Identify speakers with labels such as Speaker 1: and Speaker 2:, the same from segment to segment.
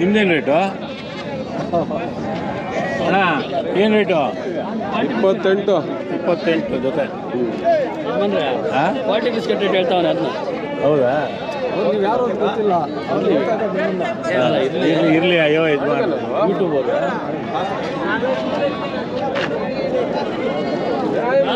Speaker 1: ನಿಮ್ದೇನು ರೇಟು? ಅಣ್ಣ ಏನು ರೇಟು?
Speaker 2: ಇಪ್ಪತ್ತೆಂಟು.
Speaker 1: ಇಪ್ಪತ್ತೆಂಟು ಜೊತೆ. ಹಾಂ?
Speaker 3: ಫಾರ್ಟಿ ಬಿಸ್ಕೆಟ್ ರೇಟ್ ಹೇಳ್ತಾವನೆ ಅದನ್ನ.
Speaker 1: ಹೌದಾ?
Speaker 2: ನೀವು ಯಾರು ಅಂತ ಗೊತ್ತಿಲ್ಲ.
Speaker 1: ಇರಲಿ ಇರಲಿ ಅಯ್ಯೋ ಇದು ಯೂಟ್ಯೂಬ್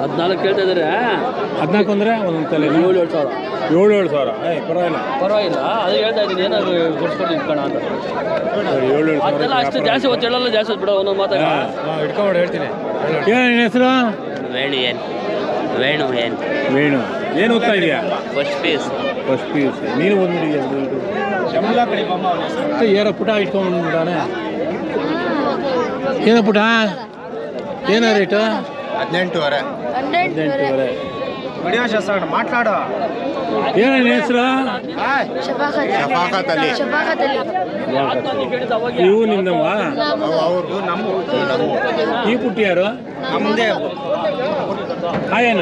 Speaker 3: ಹದಿನಾಲ್ಕು ಕೇಳ್ತಾ ಇದಾರೆ
Speaker 1: ಹದಿನಾಲ್ಕು ಅಂದರೆ ಒಂದೊಂದು ತಲೆ
Speaker 3: ಏಳು ಏಳು ಸಾವಿರ.
Speaker 1: ಏಳು ಏಳು ಸಾವಿರ? ಏಯ್ ಪರವಾಗಿಲ್ಲ.
Speaker 3: ಪರವಾಗಿಲ್ಲ. ಅದು ಹೇಳ್ತಾ ಇದ್ದೀನಿ ಏನಾದ್ರು ಕೊಡ್ಸ್ಕೊಂಡು ಇಟ್ಕೋಣ ಅಂತ.
Speaker 1: ಏಳು ಏಳು
Speaker 3: ಅದೆಲ್ಲ ಅಷ್ಟು ಜಾಸ್ತಿ ಹೊತ್ತು ಹೇಳಲ್ಲ ಜಾಸ್ತಿ ಹೊತ್ತು ಬಿಡ ಒಂದೊಂದು ಮಾತಾಡ.
Speaker 1: ಇಟ್ಕೊಂಡು ಹೇಳ್ತೀನಿ. ಏನು ನಿನ್ನ ಹೆಸರು?
Speaker 4: ವೇಣು ಏನು? ವೇಣು ಏನು?
Speaker 1: ವೇಣು. ಏನು ಓದ್ತಾ ಇದೆಯಾ?
Speaker 4: First piece
Speaker 1: first piece you see ನೀನು ಓದ್ಬಿಟ್ಟಿದ್ಯಾ ಏನೋ ಪುಟ ಬಿಡಾನೆ ಏನೋ ಪುಟ? ಏನೋ ರೇಟು
Speaker 5: ಹದಿನೆಂಟುವರೆ.
Speaker 1: ಮಾತಾಡೋ
Speaker 5: ವಿಡಿಯೋ
Speaker 1: ಶಾಸಕ ಮಾತನಾಡು
Speaker 5: ಏನೇನು ಅಲಿ ಅಲಿ ನಮ್ಮ.
Speaker 1: ಈ ಪುಟ್ಟಿ
Speaker 5: ನಮ್ಮದೇ
Speaker 1: ಆಯನ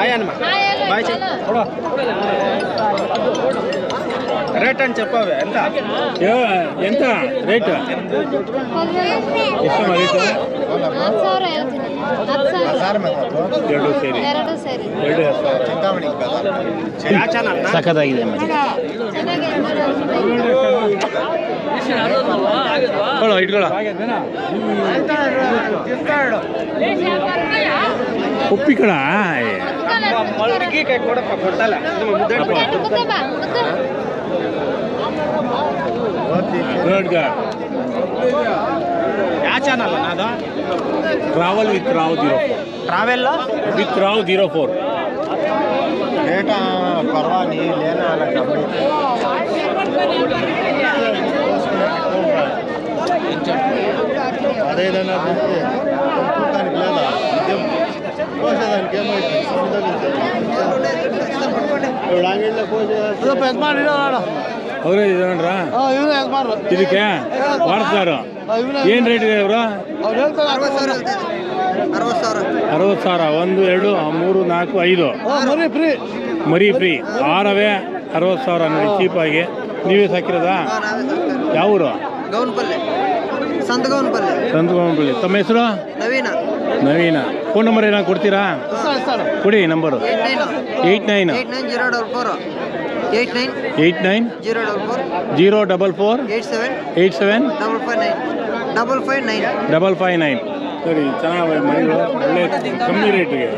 Speaker 5: ಆಯನಮ್ಮ ಬಾಯ್ ಕೊಡು. రేట్ అని చెప్పావు ఎంత
Speaker 1: ಯೋ ಎಂತ ರೇಟ್ ಎಷ್ಟಮ್ಮ ರೇಟು
Speaker 6: ಹತ್ತು ಸಾವಿರ ಹೇಳ್ತೀನಿ ಹತ್ತು ಸಾವಿರ
Speaker 1: ಎರಡು ಸೇರಿ
Speaker 6: ಎರಡು ಸೇರಿ
Speaker 1: ಎರಡು ಸಾವಿರ
Speaker 5: చింతామణి యా ఛానల్
Speaker 1: ಸಖತ್ತಾಗಿದೆ ಮತ್ತೆ ಇಟ್ಕೊಳ್ಳೋ ಇಟ್ಕೊಳ್ಳೋ ಉಪ್ಪಿಕಳ
Speaker 5: ಮಲ್ಗಿ ಕೈ ಕೊಡಪ್ಪ ಕೊಡ್ತಲ್ಲ
Speaker 1: ನೋಡ್ಗ
Speaker 5: ಯಾ ఛానల్ నాదో
Speaker 1: travel with Rao zero four
Speaker 5: travel
Speaker 1: with Rao zero four
Speaker 5: rate పర్వా నీ లేనా అలా అదేదన్నా దానికి లేదా కోసేదానికి ఏమైంది ఇప్పుడు అంగిట్లో కోసేదానికి
Speaker 1: ಅವರೇ ಇದನ್ರ ಇದಕ್ಕೆ? ಮಾಡ್ತಾರೆ ಏನು ರೇಟ್ ಇದೆ ಅವರು ಅರವತ್ತು ಸಾವಿರ ಒಂದು ಎರಡು ಮೂರು ನಾಲ್ಕು ಐದು. ಮರಿ ಫ್ರೀ ಆರವೇ ಅರವತ್ತು ಸಾವಿರ ನೋಡಿ ಆಗಿ. ನೀವೇ ಸಾಕಿರೋದಾ? ಯಾವ ಊರು?
Speaker 7: ಗೌನ್ಪಲ್ಲೆ. ಸಂತ ಗೌನ್ಪಲ್ಲೆ
Speaker 1: ತಮ್ಮ ಹೆಸರು?
Speaker 7: ನವೀನ.
Speaker 1: ನವೀನ. ಫೋನ್ ನಂಬರ್ ಏನಾದ್ರು ಕೊಡ್ತೀರಾ? ಕೊಡಿ
Speaker 7: number. Eight nine. Eight nine
Speaker 1: eight nine
Speaker 7: zero double four
Speaker 1: zero double four
Speaker 7: eight seven
Speaker 1: eight seven
Speaker 7: double five nine double five nine
Speaker 1: double five nine. ಸರಿ ಚೆನ್ನಾಗಿ ಮನೆಗಳು ಒಳ್ಳೆ ಕಮ್ಮಿ ರೇಟಿಗೆ.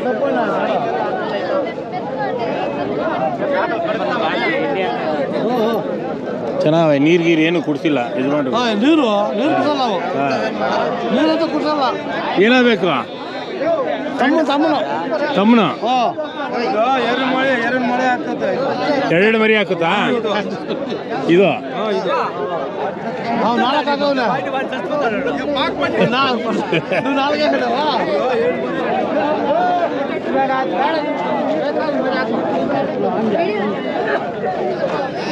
Speaker 1: ಚೆನ್ನಾಗಿ ನೀರು ಗೀರು ಏನು ಕುಡ್ಸಿಲ್ಲ ಇದು
Speaker 2: ನೀರು ನೀರು ಕುಡ್ಸಲ್ಲ ನಾವು ನೀರಂತೂ ಕುಡ್ಸಲ್ಲ.
Speaker 1: ಏನಾಗಬೇಕು
Speaker 2: ತಮ್ಮ ತಮ್ಮನ
Speaker 1: ತಮ್ಮನ.
Speaker 5: ಎರಡು ಮಳೆ ಎರಡು ಮಳೆ ಆಗ್ತದೆ
Speaker 1: ಎರಡು ಮರಿ ಹಾಕುತ್ತಾ ಇದು.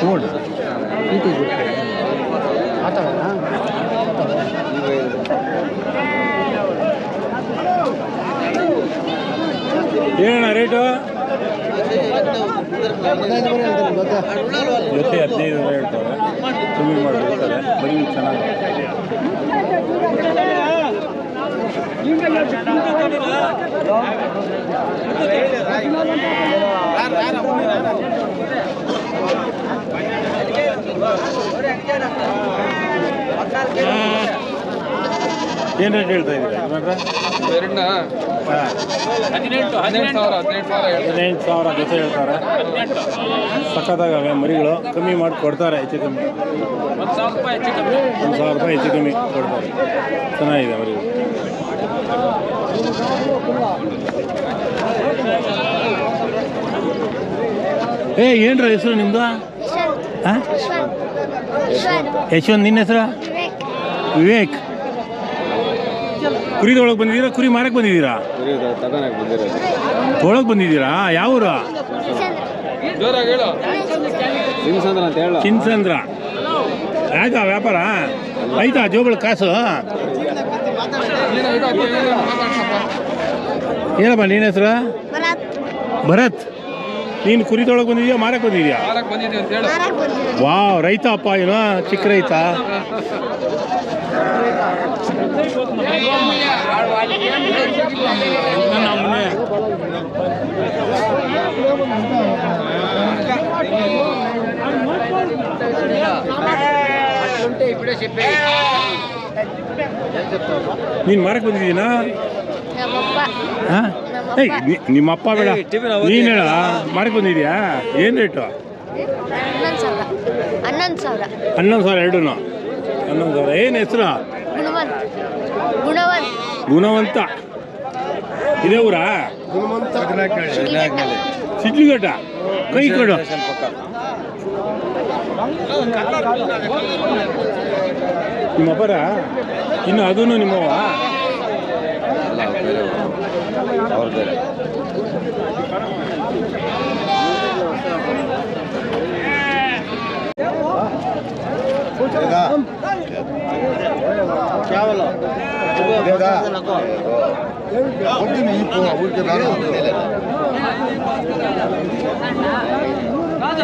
Speaker 1: ನೋಡಿ ಏನಣ್ಣ ರೇಟು ಜೊತೆ ಹದಿನೈದು ನೂರ ಹೇಳ್ತಾರೆ ಕಮ್ಮಿ ಮಾಡಿರ್ತಾರೆ ಬರೀ ಚೆನ್ನಾಗಿ ಏನು ರೇಟ್ ಹೇಳ್ತಾ ಇದ್ದೀರಾ?
Speaker 2: ಎರಡನ್ನ
Speaker 1: ಹಾಂ.
Speaker 3: ಹದಿನೆಂಟು
Speaker 2: ಹದಿನೆಂಟು ಸಾವಿರ ಹದಿನೆಂಟು ಸಾವಿರ
Speaker 1: ಹದಿನೈದು ಸಾವಿರ ಜೊತೆ ಹೇಳ್ತಾರೆ. ಸಖತ್ತಾಗವೆ ಮರಿಗಳು. ಕಮ್ಮಿ ಮಾಡಿ ಕೊಡ್ತಾರೆ ಹೆಚ್ಚು ಕಮ್ಮಿ.
Speaker 3: ಒಂದು ಸಾವಿರ ರೂಪಾಯಿ ಹೆಚ್ಚು ಕಮ್ಮಿ.
Speaker 1: ಒಂದು ಸಾವಿರ ರೂಪಾಯಿ ಹೆಚ್ಚು ಕಮ್ಮಿ ಕೊಡ್ತಾರೆ. ಚೆನ್ನಾಗಿದೆ ಮರಿಗಳು ಏ ಏನ್ರ ಹೆಸರು ನಿಮ್ಮದು ಹಾಂ? ಯಶವಂತ್. ನಿನ್ನ ಹೆಸರು? ವಿವೇಕ್. ಕುರಿದೊಳಗೆ ಬಂದಿದ್ದೀರಾ? ಕುರಿ ಮಾರಕ್ಕೆ ಬಂದಿದ್ದೀರಾ? ಒಳಗೆ ಬಂದಿದ್ದೀರಾ? ಯಾವ ಊರು?
Speaker 2: ಜೋರಾಗಿ ಹೇಳು ಚಿನ್ಸಂದ್ರ ಅಂತ ಹೇಳ.
Speaker 1: ಚಿನ್ಸಂದ್ರ ಆಯ್ತಾ ವ್ಯಾಪಾರ? ಆಯ್ತಾ ಜೋಗಳ ಕಾಸು? ಏನಪ್ಪ ನಿನ್ನ ಹೆಸರು? ಭರತ್. ನೀನು ಕುರಿದೊಳಗೆ ಬಂದಿದ್ಯಾ ಮಾರಕ್ಕೆ ಬಂದಿದ್ಯಾ? ವಾವ್ ರೈತ ಅಪ್ಪ ಏನೋ ಚಿಕ್ಕ ರೈತ. ನೀನು ಮಾರಕ್ಕೆ ಬಂದಿದ್ದೀನಾ? ಏಯ್ ನಿಮ್ಮ ಅಪ್ಪ ಬೇಡ. ನೀನು ಹೇಳ ಮಾರಕ್ಕೆ ಬಂದಿದ್ಯಾ ಏನು ರೇಟು?
Speaker 6: ಹನ್ನೊಂದು ಸಾವಿರ. ಹನ್ನೊಂದು ಸಾವಿರ.
Speaker 1: ಹನ್ನೊಂದು ಸಾವಿರ ಎರಡೂ ಹನ್ನೊಂದು ಏನ್ ಏನು ಹೆಸರು?
Speaker 6: ಗುಣವಂತ. ಗುಣವಂತ.
Speaker 1: ಗುಣವಂತ. ಇದೇ ಊರಾ? ಸಿಡ್ಲಿಘಟ್ಟ ಕೈ ಕೊಡು. ನಿಮ್ಮ ಅಪ್ಪರ? ಇನ್ನು ಅದೂ ನಿಮ್ಮವ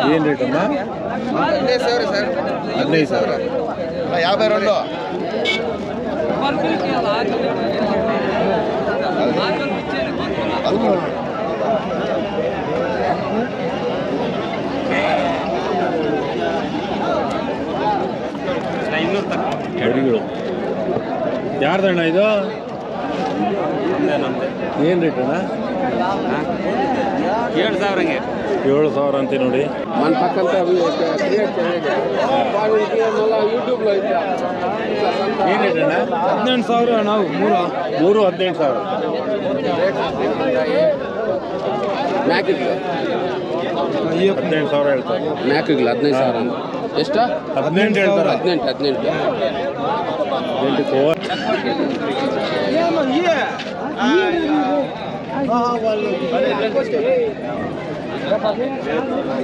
Speaker 1: ಏನು ರೇಟ್ ಅಮ್ಮ? ಹದಿನೈದು ಸಾವಿರ
Speaker 2: యాభై ಎಡಗಳು
Speaker 1: ಯಾರ್ದು ಅಣ್ಣ ಇದು? ಏನು ರೇಟ್ ಅಣ್ಣ?
Speaker 8: ಏಳು ಸಾವಿರ ಹಂಗೆ.
Speaker 1: ಏಳು ಸಾವಿರ ಅಂತೀವಿ ನೋಡಿ.
Speaker 2: ನನ್ನ ಪಕ್ಕಂತ
Speaker 1: ಏನು ರೇಟ್ ಅಣ್ಣ?
Speaker 2: ಹದಿನೆಂಟು ಸಾವಿರ ನಾವು ಮೂರು.
Speaker 1: ಮೂರು ಹದಿನೆಂಟು ಸಾವಿರ.
Speaker 2: ಮ್ಯಾಕಿಗ್ಲು
Speaker 1: ಹದಿನೆಂಟು ಸಾವಿರ ಹೇಳ್ತಾರೆ
Speaker 2: ಮ್ಯಾಕಿಗ್ಲು ಹದಿನೈದು ಸಾವಿರ ಅಂತ ಎಷ್ಟ?
Speaker 1: ಹದಿನೆಂಟು ಹೇಳ್ತಾರೆ?
Speaker 2: ಹದಿನೆಂಟು ಹದಿನೆಂಟು.
Speaker 1: ಓವರ್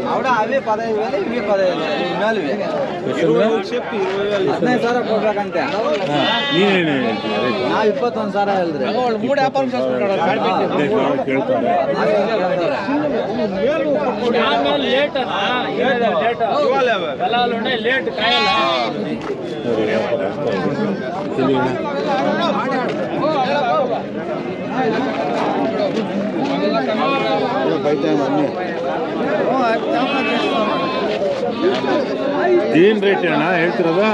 Speaker 2: ఆవిడ అవే పదహైదు వేలు ఇవి పదహైదు వేలు ఇవి మేలు ಹದಿನೈದು ಸಾವಿರ ಕೊಡ್ಬೇಕಂತೆ
Speaker 1: ನೀನೇನು ಹೇಳ್ತೀಯ ರೇಟ್
Speaker 2: ನಾವು ಇಪ್ಪತ್ತೊಂದು ಸಾವಿರ ಹೇಳಿದ್ರಿ ಮೂರು ವ್ಯಾಪಾರ
Speaker 1: ಹದಿನೈದು ಸಾವಿರ ಕೇಳ್ತಾರೆ ಸರಿ, ವ್ಯಾಪಾರ ಆಗ್ತಾ ಏನು ರೇಟ್ ಅಣ್ಣ ಹೇಳ್ತಿರೋದು?